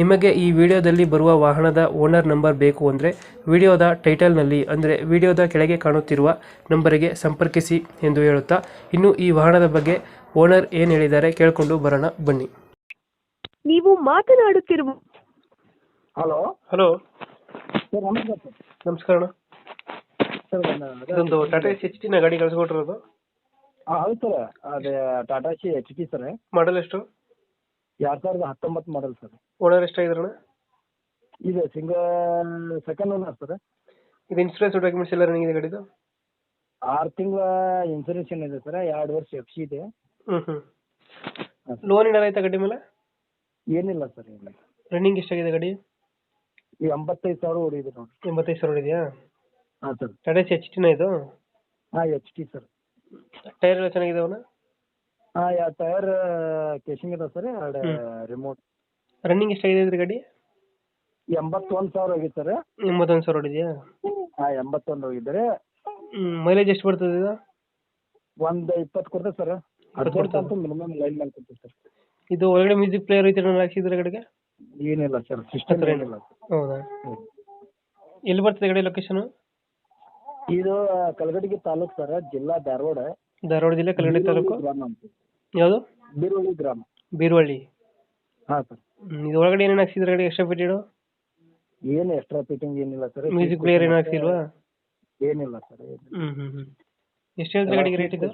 ನಿಮಗೆ ಈ ವಿಡಿಯೋದಲ್ಲಿ ಬರುವ ವಾಹನದ ಓನರ್ ನಂಬರ್ ಬೇಕು ಅಂದರೆ ವಿಡಿಯೋದ ಟೈಟಲ್ನಲ್ಲಿ ಅಂದರೆ ವಿಡಿಯೋದ ಕೆಳಗೆ ಕಾಣುತ್ತಿರುವ ನಂಬರಿಗೆ ಸಂಪರ್ಕಿಸಿ ಎಂದು ಹೇಳುತ್ತಾ ಇನ್ನು ಈ ವಾಹನದ ಬಗ್ಗೆ ಓನರ್ ಏನು ಹೇಳಿದ್ದಾರೆ ಕೇಳಿಕೊಂಡು ಬರೋಣ ಬನ್ನಿ. ನೀವು ಮಾತನಾಡುತ್ತಿರುವ ಹಲೋ? ಹಲೋ. ಸರ್ ನಮಸ್ಕಾರ ನಮಸ್ಕಾರ ಅಣ್ಣ. ಸರ್ ಒಂದು ಇದೊಂದು ಟಾಟಾ ಎಸ್ ಎಚ್ ಟಿನ ಗಾಡಿ ಕಳಿಸ್ಕೊಟ್ಟಿರೋದು. ಹೌದು ಸರ್. ಅದೇ Tata C H T sir. Model ಎಷ್ಟು? ಎರಡು ಸಾವಿರದ ಹತ್ತೊಂಬತ್ತು ಮಾಡಲ್ ಸರ್. ಓನರ್ ಎಷ್ಟಾಗಿದ್ರಣ ಇದೆ ಸಿಂಗಲ್ ಸೆಕೆಂಡ್ ಓನರ್ ಸರ್. ಇದು ಇನ್ಸೂರೆನ್ಸ್ ಡಾಕ್ಯುಮೆಂಟ್ಸ್ ಎಲ್ಲ ರನ್ನಿಂಗ್ ಇದೆ ಗಾಡಿದು? ಆರು ತಿಂಗಳ ಇನ್ಸೂರೆನ್ಸ್ ಏನಿದೆ ಸರ್ ಎರಡು ವರ್ಷ ಎಫ್ ಸಿ ಇದೆ. ಹ್ಞೂ ಹ್ಞೂ ಹಾಂ ಲೋನ್ ಏನಾರ ಆಯ್ತಾ ಗಾಡಿ ಮೇಲೆ? ಏನಿಲ್ಲ ಸರ್ ಏನಿಲ್ಲ. ರನ್ನಿಂಗ್ ಎಷ್ಟಾಗಿದೆ ಗಾಡಿ? ಈ ಎಂಬತ್ತೈದು ಸಾವಿರ ಹೊಡಿದೆ ನೋಡಿ ಎಂಬತ್ತೈದು ಸಾವಿರ ಇದೆಯಾ ಹಾಂ ಸರ್. ಟಾಟಾ ಎಚ್ ಟಿನ ಇದು? ಹಾಂ ಎಚ್ ಟಿ ಸರ್. ಟೈರ್ ಎಲ್ಲ ಚೆನ್ನಾಗಿದಾವನ ಹಾಂ ಎರಡು ಟೈರ್ ಕೇಶಿಂಗ್ ಇದೆ ಸರ್ ಎರಡು ರಿಮೋಟ್ ರನ್ನಿಂಗ್ ಎಷ್ಟಾಗಿದೆ ಇದ್ರ ಗಾಡಿ? ಎಂಬತ್ತೊಂದು ಸಾವಿರ ಹೋಗಿತ್ತು ಸರ್. ಎಂಬತ್ತೊಂದು ಸಾವಿರ ಹೊಡಿದೆಯಾ ಹಾಂ ಎಂಬತ್ತೊಂದು ಹೋಗಿದ್ದರೆ ಮೈಲೇಜ್ ಎಷ್ಟು ಬರ್ತದೆ ಇದು? ಒಂದು ಇಪ್ಪತ್ತು ಕೊಡ್ತದೆ ಸರ್. ಹದಿನೆಂಟು ಅಂತೂ ಮಿನಿಮಮ್ ಲೈನ್ ಮೇಲೆ ಕೊಡ್ತೀವಿ ಸರ್. ಇದು ಒಳಗಡೆ ಮ್ಯೂಸಿಕ್ ಪ್ಲೇಯರ್ ಐತೆ ನಾನು ಹಾಕ್ಸಿದ್ರೆ ಗಡಿಗೆ? ಏನಿಲ್ಲ ಸರ್ ಸಿಸ್ಟಮ್ ಏನಿಲ್ಲ. ಹೌದಾ? ಎಲ್ಲಿ ಬರ್ತದೆ ಗಡಿ ಲೊಕೇಶನ್ ಇದು ಕಲಗಟಗಿ ತಾಲೂಕು ಸರ್ ಜಿಲ್ಲಾ ಧಾರವಾಡ. ಧಾರವಾಡ ಜಿಲ್ಲೆ ಕಲ್ಗಡಿ ತಾಲೂಕು? ಗ್ರಾಮ ಅಂತ. ಯಾವುದು? ಬೀರುವಳ್ಳಿ ಗ್ರಾಮ. ಬೀರ್ವಳ್ಳಿ. ಹಾಂ ಸರ್. ಇದು ಒಳಗಡೆ ಏನೇನು ಹಾಕ್ಸಿದ್ರೆ ಗಾಡಿ ಎಕ್ಸ್ಟ್ರಾ ಫಿಟ್ಟಿಡು ಏನು ಎಕ್ಸ್ಟ್ರಾ ಫಿಟ್ಟಿಂಗ್ ಏನಿಲ್ಲ ಸರ್. ಮ್ಯೂಸಿಕ್ ಪ್ಲೇಯರ್ ಏನು ಹಾಕ್ಸಿಲ್ವಾ? ಏನಿಲ್ಲ ಸರ್ ಹ್ಞೂ ಹ್ಞೂ ಹ್ಞೂ ಎಷ್ಟು ಹೇಳ್ತಾರೆ ಗಾಡಿಗೆ ರೇಟ್ ಇದು?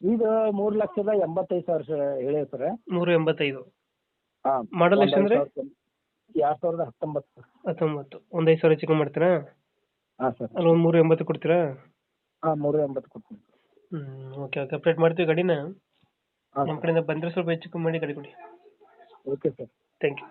ಇದು ಮೂರು ಲಕ್ಷದ ಎಂಬತ್ತೈದು ಸಾವಿರ ಸರ್ ಹೇಳಿ ಸರ್. ನೂರ ಎಂಬತ್ತೈದು. ಹಾಂ. Model ಎಷ್ಟ್ ಅಂದ್ರೆ? ಎರಡು ಸಾವಿರದ ಹತ್ತೊಂಬತ್ತು ಸರ್. ಹತ್ತೊಂಬತ್ತು. ಒಂದು ಐದು ಸಾವಿರ ಚಿಕನ್ ಮಾಡ್ತೀರಾ? ಹಾಂ ಸರ್. ಅಲ್ಲಿ ಒಂದು ಮೂರು ಎಂಬತ್ತು ಕೊಡ್ತೀರಾ? ಹಾಂ ಮೂರು ಎಂಬತ್ತು ಕೊಡ್ತೀನಿ. ಹ್ಞೂ ಓಕೆ ಓಕೆ ಅಪ್ಡೇಟ್ ಮಾಡ್ತೀವಿ ಗಾಡಿನ. ಹಾಂ. ನಮ್ಮ ಕಡೆಯಿಂದ ಬಂದರೆ ಸ್ವಲ್ಪ ಹೆಚ್ಚು ಕಮ್ಮಿ ಮಾಡಿ ಗಾಡಿ ಕೊಡಿ. Okay sir thank you